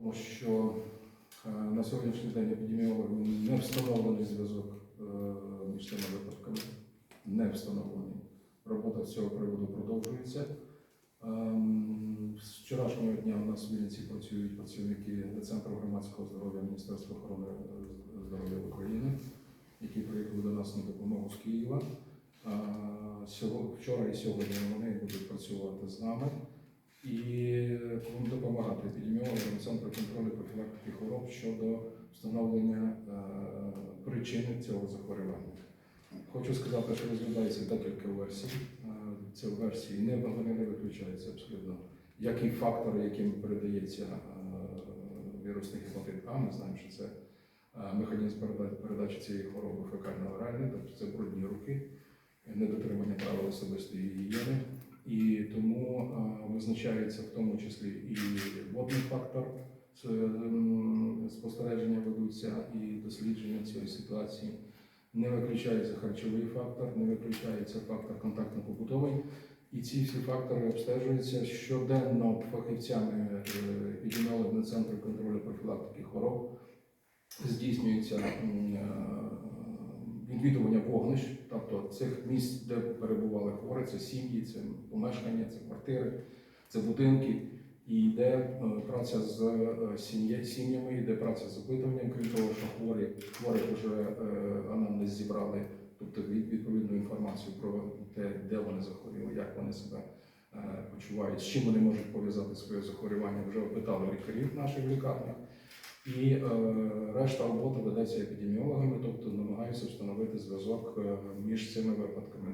Тому що е, на сьогоднішній день епідеміологом не встановлений зв'язок е, між цими випадками. Не встановлений. Робота з цього приводу продовжується. Ем, З вчорашнього дня у нас в Вінниці працюють працівники Центру громадського здоров'я Міністерства охорони здоров'я України, які приїхали до нас на допомогу з Києва. Е, Вчора і сьогодні вони будуть працювати з нами і Центру контролю профілактики хвороб щодо встановлення е, причини цього захворювання. Хочу сказати, що розглядається декілька версій. Е, Ці версії не вони не виключаються абсолютно. Як і фактори, яким передається е, вірусний гепатит А, ми знаємо, що це механізм передачі цієї хвороби фекально-оральної, тобто це брудні руки, недотримання правил особистої гігієни. І тому визначається в тому числі і водний фактор, спостереження ведуться і дослідження цієї ситуації. Не виключається харчовий фактор, не виключається фактор контактно-побутовий. І ці всі фактори обстежуються щоденно фахівцями е, епідеміологів Центру контролю профілактики хвороб. Здійснюється е, відвідування вогнищ, тобто цих місць, де перебували хворі, це сім'ї, це помешкання, це квартири, це будинки. І йде е, праця з е, сім'ями, йде праця з опитуванням, крім того, що хворі хворих вже е, анамнез зібрали, тобто відповідну інформацію про те, де вони захворіли, як вони себе почувають, з чим вони можуть пов'язати своє захворювання. Вже опитали лікарів наших лікарнях. І е, решта роботи ведеться епідеміологами, тобто намагаються зв'язок е, між цими випадками.